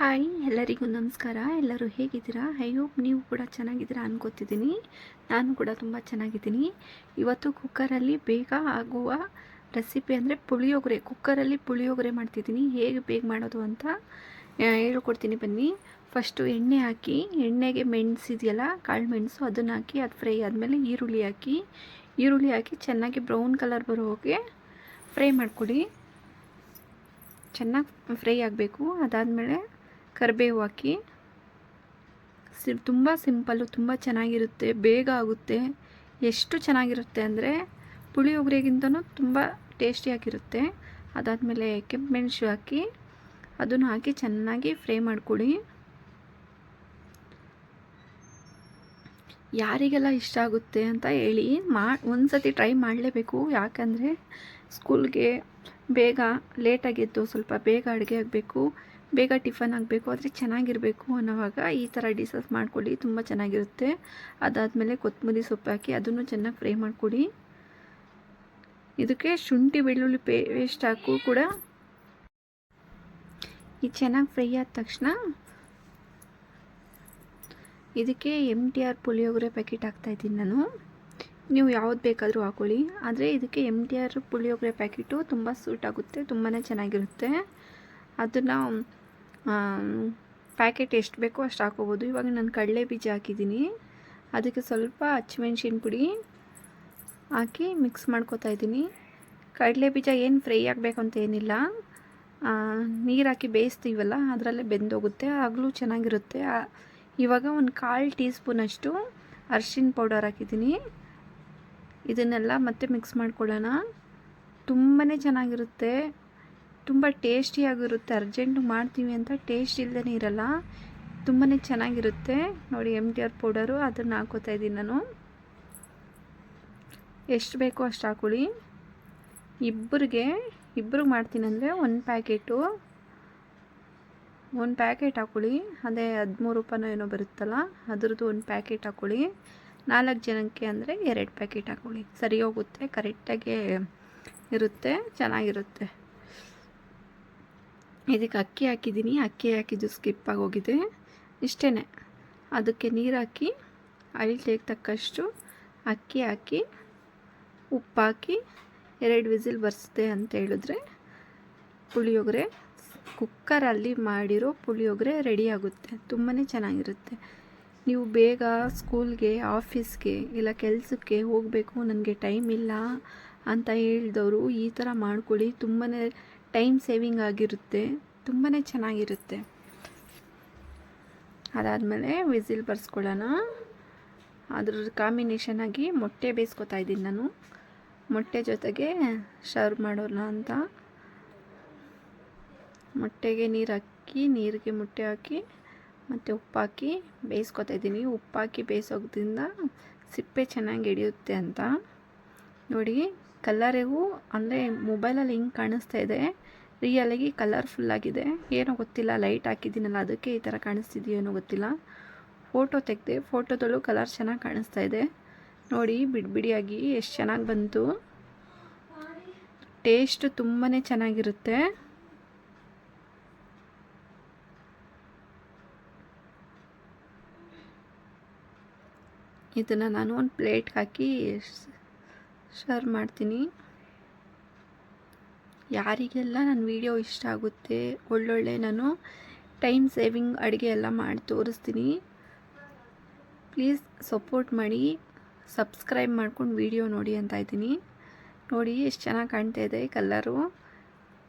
Hi, ಎಲ್ಲರಿಗೂ ನಮಸ್ಕಾರ. ಎಲ್ಲರೂ ಹೇಗಿದ್ದೀರಾ? ಐ ಹೋಪ್ ನೀವು ಕೂಡ ಚೆನ್ನಾಗಿದ್ದೀರಾ ಅನ್ಕೋತಿದ್ದೀನಿ ನಾನು ಕೂಡ ತುಂಬ ಚೆನ್ನಾಗಿದ್ದೀನಿ. ಇವತ್ತು ಕುಕ್ಕರಲ್ಲಿ ಬೇಗ ಆಗುವ ರೆಸಿಪಿ ಅಂದರೆ ಪುಳಿಯೋಗರೆ. ಕುಕ್ಕರಲ್ಲಿ ಪುಳಿಯೋಗರೆ ಮಾಡ್ತಿದ್ದೀನಿ. ಹೇಗೆ ಬೇಗ ಮಾಡೋದು ಅಂತ ಹೇಳ್ಕೊಡ್ತೀನಿ ಬನ್ನಿ. ಫಸ್ಟು ಎಣ್ಣೆ ಹಾಕಿ, ಎಣ್ಣೆಗೆ ಮೆಣಸಿದೆಯಲ್ಲ, ಕಾಳು ಮೆಣಸು ಅದನ್ನು ಹಾಕಿ, ಅದು ಫ್ರೈ ಆದಮೇಲೆ ಈರುಳ್ಳಿ ಹಾಕಿ ಈರುಳ್ಳಿ ಹಾಕಿ ಚೆನ್ನಾಗಿ ಬ್ರೌನ್ ಕಲರ್ ಬರೋ ಹಾಗೆ ಫ್ರೈ ಮಾಡಿಕೊಡಿ. ಚೆನ್ನಾಗಿ ಫ್ರೈ ಆಗಬೇಕು. ಅದಾದಮೇಲೆ ಕರಿಬೇವು ಹಾಕಿ ಸಿ, ತುಂಬ ಸಿಂಪಲ್ಲು, ತುಂಬ ಚೆನ್ನಾಗಿರುತ್ತೆ, ಬೇಗ ಆಗುತ್ತೆ. ಎಷ್ಟು ಚೆನ್ನಾಗಿರುತ್ತೆ ಅಂದರೆ ಪುಳಿಯೋಗರೆಗಿಂತನೂ ತುಂಬ ಟೇಸ್ಟಿಯಾಗಿರುತ್ತೆ ಅದಾದಮೇಲೆ ಕೆಂಪು ಮೆಣಸು ಹಾಕಿ ಅದನ್ನು ಹಾಕಿ ಚೆನ್ನಾಗಿ ಫ್ರೈ ಮಾಡ್ಕೊಳ್ಳಿ ಯಾರಿಗೆಲ್ಲ ಇಷ್ಟ ಆಗುತ್ತೆ ಅಂತ ಹೇಳಿ ಮಾ ಒಂದು ಸತಿ ಟ್ರೈ ಮಾಡಲೇಬೇಕು. ಯಾಕಂದರೆ ಸ್ಕೂಲ್ಗೆ ಬೇಗ ಲೇಟಾಗಿದ್ದು ಸ್ವಲ್ಪ ಬೇಗ ಅಡುಗೆ ಆಗಬೇಕು. ಬೇಗ ಟಿಫನ್ ಆಗಬೇಕು, ಆದರೆ ಚೆನ್ನಾಗಿರಬೇಕು ಅನ್ನೋವಾಗ ಈ ಥರ ಡಿಸಸ್ ಮಾಡ್ಕೊಳ್ಳಿ, ತುಂಬ ಚೆನ್ನಾಗಿರುತ್ತೆ. ಅದಾದಮೇಲೆ ಕೊತ್ತಂಬರಿ ಸೊಪ್ಪು ಹಾಕಿ ಅದನ್ನು ಚೆನ್ನಾಗಿ ಫ್ರೈ ಮಾಡಿಕೊಡಿ. ಇದಕ್ಕೆ ಶುಂಠಿ, ಬೆಳ್ಳುಳ್ಳಿ ಪೇಸ್ಟ್ ಹಾಕು ಕೂಡ. ಇದು ಚೆನ್ನಾಗಿ ಫ್ರೈ ಆದ ತಕ್ಷಣ ಇದಕ್ಕೆ M T R puliyogare packet ಹಾಕ್ತಾಯಿದ್ದೀನಿ ನಾನು. ನೀವು ಯಾವ್ದು ಬೇಕಾದರೂ ಹಾಕೊಳ್ಳಿ, ಆದರೆ ಇದಕ್ಕೆ M T R puliyogare packet ತುಂಬ ಸೂಟ್ ಆಗುತ್ತೆ ತುಂಬಾ ಚೆನ್ನಾಗಿರುತ್ತೆ. ಅದನ್ನು ಪ್ಯಾಕೆಟ್ ಎಷ್ಟು ಬೇಕೋ ಅಷ್ಟು ಹಾಕೋಬೋದು. ಇವಾಗ ನಾನು ಕಡಲೆ ಬೀಜ ಹಾಕಿದ್ದೀನಿ. ಅದಕ್ಕೆ ಸ್ವಲ್ಪ ಹಚ್ಮೆಣ್ಸಿನ ಪುಡಿ ಹಾಕಿ ಮಿಕ್ಸ್ ಮಾಡ್ಕೊತಾ ಇದ್ದೀನಿ. ಕಡಲೆ ಬೀಜ ಏನು ಫ್ರೈ ಆಗಬೇಕು ಅಂತ ಏನಿಲ್ಲ. ನೀರು ಹಾಕಿ ಬೇಯಿಸ್ತೀವಲ್ಲ, ಅದರಲ್ಲೇ ಬೆಂದೋಗುತ್ತೆ. ಆಗಲೂ ಚೆನ್ನಾಗಿರುತ್ತೆ. ಇವಾಗ ಒಂದು ಕಾಲು ಟೀ ಸ್ಪೂನಷ್ಟು ಅರ್ಶಿನ ಪೌಡರ್ ಹಾಕಿದ್ದೀನಿ. ಇದನ್ನೆಲ್ಲ ಮತ್ತೆ ಮಿಕ್ಸ್ ಮಾಡ್ಕೊಳ್ಳೋಣ. ತುಂಬಾ ಚೆನ್ನಾಗಿರುತ್ತೆ. ತುಂಬ ಟೇಸ್ಟಿಯಾಗಿರುತ್ತೆ, ಅರ್ಜೆಂಟ್ ಮಾಡ್ತೀವಿ ಅಂತ ಟೇಸ್ಟ್ ಇಲ್ಲದೇ ಇರಲ್ಲ. ತುಂಬಾ ಚೆನ್ನಾಗಿರುತ್ತೆ. ನೋಡಿ ಎಂ ಟಿ ಆರ್ ಪೌಡರು ಅದನ್ನು ಹಾಕೋತಾ ಇದ್ದೀನಿ ನಾನು. ಎಷ್ಟು ಬೇಕೋ ಅಷ್ಟು ಹಾಕೊಳ್ಳಿ. ಇಬ್ಬರಿಗೆ ಇಬ್ಬರಿಗೆ ಮಾಡ್ತೀನಂದರೆ ಒಂದು ಪ್ಯಾಕೆಟು. ಒಂದು ಪ್ಯಾಕೆಟ್ ಹಾಕೊಳ್ಳಿ. ಅದೇ ಹದಿಮೂರು ರೂಪಾಯಿನೋ ಏನೋ ಬರುತ್ತಲ್ಲ, ಅದ್ರದ್ದು ಒಂದು ಪ್ಯಾಕೆಟ್ ಹಾಕೊಳ್ಳಿ. ನಾಲ್ಕು ಜನಕ್ಕೆ ಅಂದರೆ ಎರಡು ಪ್ಯಾಕೆಟ್ ಹಾಕೊಳ್ಳಿ. ಸರಿ ಹೋಗುತ್ತೆ, ಕರೆಕ್ಟಾಗಿ ಇರುತ್ತೆ, ಚೆನ್ನಾಗಿರುತ್ತೆ. ಇದಕ್ಕೆ ಅಕ್ಕಿ ಹಾಕಿದ್ದೀನಿ. ಅಕ್ಕಿ ಹಾಕಿದ್ದು ಸ್ಕಿಪ್ಪಾಗಿ ಹೋಗಿದೆ. ಇಷ್ಟೇ ಅದಕ್ಕೆ ನೀರು ಹಾಕಿ ಅಳತೆಗೆ ತಕ್ಕಷ್ಟು ಅಕ್ಕಿ ಹಾಕಿ ಉಪ್ಪಾಕಿ ಎರಡು ವಿಸಿಲ್ ಬರ್ಸಿದೆ ಅಂತ ಹೇಳಿದ್ರೆ ಪುಳಿಯೋಗರೆ ಕುಕ್ಕರಲ್ಲಿ ಮಾಡಿರೋ ಪುಳಿಯೋಗರೆ ರೆಡಿ ಆಗುತ್ತೆ. ತುಂಬಾ ಚೆನ್ನಾಗಿರುತ್ತೆ. ನೀವು ಬೇಗ ಸ್ಕೂಲ್ಗೆ ಆಫೀಸ್ಗೆ ಇಲ್ಲ ಕೆಲಸಕ್ಕೆ ಹೋಗಬೇಕು ನನಗೆ ಟೈಮ್ ಇಲ್ಲ ಅಂತ ಹೇಳಿದವರು ಈ ಥರ ಮಾಡ್ಕೊಳ್ಳಿ. ತುಂಬಾ ಟೈಮ್ ಸೇವಿಂಗ್ ಆಗಿರುತ್ತೆ ತುಂಬಾ ಚೆನ್ನಾಗಿರುತ್ತೆ. ಅದಾದಮೇಲೆ ವಿಸಿಲ್ ಬರ್ಸ್ಕೊಳ್ಳೋಣ. ಅದ್ರ ಕಾಂಬಿನೇಷನ್ ಆಗಿ ಮೊಟ್ಟೆ ಬೇಯಿಸ್ಕೊತಾ ಇದ್ದೀನಿ ನಾನು. ಮೊಟ್ಟೆ ಜೊತೆಗೆ ಸರ್ವ್ ಮಾಡೋಣ ಅಂತ. ಮೊಟ್ಟೆಗೆ ನೀರು ಹಾಕಿ, ನೀರಿಗೆ ಮೊಟ್ಟೆ ಹಾಕಿ, ಮತ್ತು ಉಪ್ಪು ಹಾಕಿ ಬೇಯಿಸ್ಕೊತಾ ಇದ್ದೀನಿ. ಉಪ್ಪು ಹಾಕಿ ಬೇಯಿಸೋದ್ರಿಂದ ಸಿಪ್ಪೆ ಚೆನ್ನಾಗಿ ಹಿಡಿಯುತ್ತೆ ಅಂತ. ನೋಡಿ ಕಲ್ಲರಿಗೂ ಅಂದರೆ ಮೊಬೈಲಲ್ಲಿ ಹಿಂಗೆ ಕಾಣಿಸ್ತಾ ಇದೆ. ರಿಯಲಾಗಿ ಕಲರ್ಫುಲ್ ಆಗಿದೆ. ಏನೋ ಗೊತ್ತಿಲ್ಲ ಲೈಟ್ ಹಾಕಿದ್ದೀನಲ್ಲ, ಅದಕ್ಕೆ ಈ ಥರ ಕಾಣಿಸ್ತಿದೆಯೇನೋ ಗೊತ್ತಿಲ್ಲ. ಫೋಟೋ ತೆಗೆದೆ ಫೋಟೋದಲ್ಲೂ ಕಲರ್ ಚೆನ್ನಾಗಿ ಕಾಣಿಸ್ತಾ ಇದೆ. ನೋಡಿ, ಬಿಡಿಬಿಡಿಯಾಗಿ ಎಷ್ಟು ಚೆನ್ನಾಗಿ ಬಂತು. ಟೇಸ್ಟ್ ತುಂಬಾ ಚೆನ್ನಾಗಿರುತ್ತೆ. ಇದನ್ನು ನಾನು ಒಂದು ಪ್ಲೇಟ್ಗೆ ಹಾಕಿ ಸರ್ವ್ ಮಾಡ್ತೀನಿ. ಯಾರಿಗೆಲ್ಲ ನನ್ನ ವಿಡಿಯೋ ಇಷ್ಟ ಆಗುತ್ತೆ, ಒಳ್ಳೊಳ್ಳೆ ನಾನು ಟೈಮ್ ಸೇವಿಂಗ್ ಅಡುಗೆ ಎಲ್ಲ ಮಾಡಿ ತೋರಿಸ್ತೀನಿ. ಪ್ಲೀಸ್ ಸಪೋರ್ಟ್ ಮಾಡಿ ಸಬ್ಸ್ಕ್ರೈಬ್ ಮಾಡ್ಕೊಂಡು ವಿಡಿಯೋ ನೋಡಿ ಅಂತ ಇದ್ದೀನಿ. ನೋಡಿ ಎಷ್ಟು ಚೆನ್ನಾಗಿ ಕಾಣ್ತಾ ಇದೆ ಕಲ್ಲರು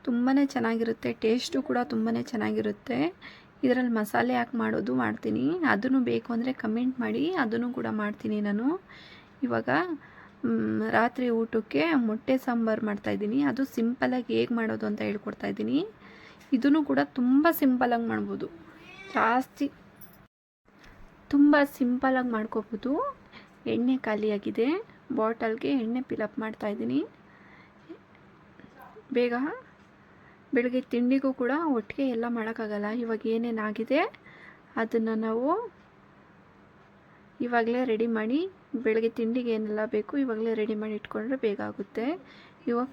ತುಂಬಾ ಚೆನ್ನಾಗಿರುತ್ತೆ ಟೇಸ್ಟು ಕೂಡ ತುಂಬಾ ಚೆನ್ನಾಗಿರುತ್ತೆ. ಇದರಲ್ಲಿ ಮಸಾಲೆ ಹಾಕಿ ಮಾಡೋದು ಮಾಡ್ತೀನಿ. ಅದನ್ನು ಬೇಕು ಅಂದರೆ ಕಮೆಂಟ್ ಮಾಡಿ, ಅದನ್ನು ಕೂಡ ಮಾಡ್ತೀನಿ ನಾನು. ಇವಾಗ ರಾತ್ರಿ ಊಟಕ್ಕೆ ಮೊಟ್ಟೆ ಸಾಂಬಾರು ಮಾಡ್ತಾಯಿದ್ದೀನಿ ಅದು ಸಿಂಪಲಾಗಿ ಹೇಗೆ ಮಾಡೋದು ಅಂತ ಹೇಳ್ಕೊಡ್ತಾ ಇದ್ದೀನಿ. ಇದನ್ನು ಕೂಡ ತುಂಬ ಸಿಂಪಲಾಗಿ ಮಾಡ್ಬೋದು. ಜಾಸ್ತಿ ತುಂಬ ಸಿಂಪಲಾಗಿ ಮಾಡ್ಕೋಬೋದು. ಎಣ್ಣೆ ಖಾಲಿಯಾಗಿದೆ ಬಾಟಲ್ಗೆ ಎಣ್ಣೆ ಫಿಲಪ್ ಮಾಡ್ತಾಯಿದ್ದೀನಿ ಬೇಗ ಬೆಳಗ್ಗೆ ತಿಂಡಿಗೂ ಕೂಡ ಒಟ್ಟಿಗೆ ಎಲ್ಲ ಮಾಡೋಕ್ಕಾಗಲ್ಲ. ಇವಾಗ ಏನೇನಾಗಿದೆ, ಅದನ್ನು ನಾವು ಇವಾಗಲೇ ರೆಡಿ ಮಾಡಿ ಬೆಳಗ್ಗೆ ತಿಂಡಿಗೆ ಏನೆಲ್ಲ ಬೇಕು ಇವಾಗಲೇ ರೆಡಿ ಮಾಡಿ ಇಟ್ಕೊಂಡ್ರೆ ಬೇಗ ಆಗುತ್ತೆ. ಇವಾಗ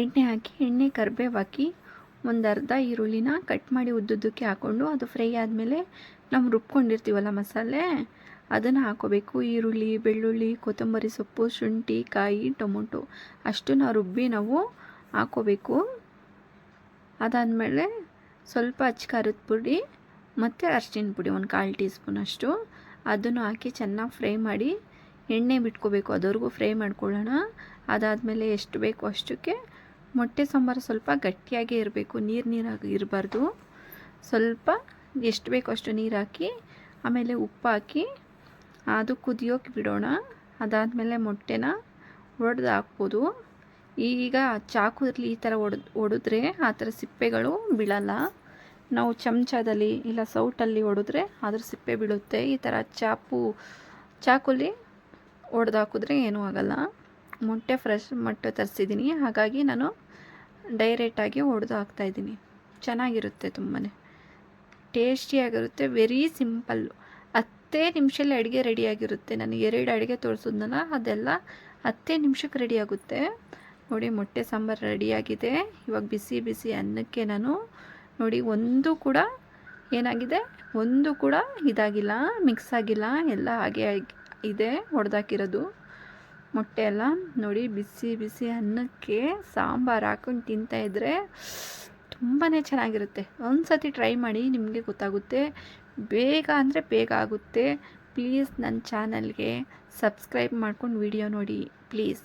ಎಣ್ಣೆ ಹಾಕಿ, ಎಣ್ಣೆ ಕರ್ಬೇವು ಹಾಕಿ ಒಂದು ಅರ್ಧ ಈರುಳ್ಳಿನ ಕಟ್ ಮಾಡಿ ಉದ್ದುದ್ದಕ್ಕೆ ಹಾಕ್ಕೊಂಡು ಅದು ಫ್ರೈ ಆದಮೇಲೆ ನಾವು ರುಬ್ಕೊಂಡಿರ್ತೀವಲ್ಲ ಮಸಾಲೆ, ಅದನ್ನು ಹಾಕೋಬೇಕು. ಈರುಳ್ಳಿ, ಬೆಳ್ಳುಳ್ಳಿ, ಕೊತ್ತಂಬರಿ ಸೊಪ್ಪು, ಶುಂಠಿ, ಕಾಯಿ, ಟೊಮೊಟೊ ಅಷ್ಟು ನಾವು ರುಬ್ಬಿ ನಾವು ಹಾಕೋಬೇಕು. ಅದಾದಮೇಲೆ ಸ್ವಲ್ಪ ಅಚ್ಚ ಖಾರದ ಪುಡಿ ಮತ್ತು ಅರ್ಶಿನ ಪುಡಿ, ಒಂದು ಕಾಲು ಟೀ ಸ್ಪೂನಷ್ಟು ಅದನ್ನು ಹಾಕಿ ಚೆನ್ನಾಗಿ ಫ್ರೈ ಮಾಡಿ ಎಣ್ಣೆ ಬಿಟ್ಕೋಬೇಕು. ಅದವರೆಗೂ ಫ್ರೈ ಮಾಡ್ಕೊಳ್ಳೋಣ. ಅದಾದಮೇಲೆ ಎಷ್ಟು ಬೇಕು ಅಷ್ಟಕ್ಕೆ ಮೊಟ್ಟೆ ಸಾಂಬಾರು ಸ್ವಲ್ಪ ಗಟ್ಟಿಯಾಗೇ ಇರಬೇಕು. ನೀರು ನೀರಾಗಿ ಇರಬಾರ್ದು. ಸ್ವಲ್ಪ ಎಷ್ಟು ಬೇಕೋ ಅಷ್ಟು ನೀರು ಹಾಕಿ, ಆಮೇಲೆ ಉಪ್ಪು ಹಾಕಿ ಅದು ಕುದಿಯೋಕೆ ಬಿಡೋಣ. ಅದಾದಮೇಲೆ ಮೊಟ್ಟೆನ ಒಡೆದು ಹಾಕ್ಬೋದು. ಈಗ ಚಾಕುದಲ್ಲಿ ಈ ಥರ ಒಡೆದು ಒಡೆದ್ರೆ ಆ ಥರ ಸಿಪ್ಪೆಗಳು ಬೀಳಲ್ಲ. ನಾವು ಚಮಚದಲ್ಲಿ ಇಲ್ಲ ಸೌಟಲ್ಲಿ ಹೊಡೆದ್ರೆ ಅದ್ರ ಸಿಪ್ಪೆ ಬೀಳುತ್ತೆ. ಈ ಥರ ಚಾಪು, ಚಾಕುಲಿ ಹೊಡೆದಾಕಿದ್ರೆ ಏನೂ ಆಗಲ್ಲ. ಮೊಟ್ಟೆ ಫ್ರೆಶ್ ಮೊಟ್ಟೆ ತರಿಸಿದ್ದೀನಿ. ಹಾಗಾಗಿ ನಾನು ಡೈರೆಕ್ಟಾಗಿ ಹೊಡೆದು ಹಾಕ್ತಾಯಿದ್ದೀನಿ ಚೆನ್ನಾಗಿರುತ್ತೆ ತುಂಬಾ ಟೇಸ್ಟಿಯಾಗಿರುತ್ತೆ ವೆರಿ ಸಿಂಪಲ್ಲು ಹತ್ತೇ ನಿಮಿಷದಲ್ಲಿ ಅಡುಗೆ ರೆಡಿಯಾಗಿರುತ್ತೆ. ನಾನು ಎರಡು ಅಡುಗೆ ತೋರಿಸಿದ್ನಲ್ಲ, ಅದೆಲ್ಲ ಹತ್ತೇ ನಿಮಿಷಕ್ಕೆ ರೆಡಿಯಾಗುತ್ತೆ ನೋಡಿ, ಮೊಟ್ಟೆ ಸಾಂಬಾರು ರೆಡಿಯಾಗಿದೆ ಇವಾಗ ಬಿಸಿ ಬಿಸಿ ಅನ್ನಕ್ಕೆ ನಾನು ನೋಡಿ, ಒಂದು ಕೂಡ ಏನಾಗಿದೆ? ಒಂದು ಕೂಡ ಇದಾಗಿಲ್ಲ, ಮಿಕ್ಸ್ ಆಗಿಲ್ಲ, ಎಲ್ಲ ಹಾಗೆ ಇದೆ ಹೊಡೆದಾಕಿರೋದು ಮೊಟ್ಟೆ ಎಲ್ಲ ನೋಡಿ, ಬಿಸಿ ಬಿಸಿ ಅನ್ನಕ್ಕೆ ಸಾಂಬಾರು ಹಾಕೊಂಡು ತಿಂತಾಯಿದ್ರೆ ತುಂಬಾ ಚೆನ್ನಾಗಿರುತ್ತೆ. ಒಂದು ಸತಿ ಟ್ರೈ ಮಾಡಿ ನಿಮಗೆ ಗೊತ್ತಾಗುತ್ತೆ. ಬೇಗ ಅಂದರೆ ಬೇಗ ಆಗುತ್ತೆ. ಪ್ಲೀಸ್ ನನ್ನ ಚಾನಲ್ಗೆ ಸಬ್ಸ್ಕ್ರೈಬ್ ಮಾಡ್ಕೊಂಡು ವಿಡಿಯೋ ನೋಡಿ, ಪ್ಲೀಸ್.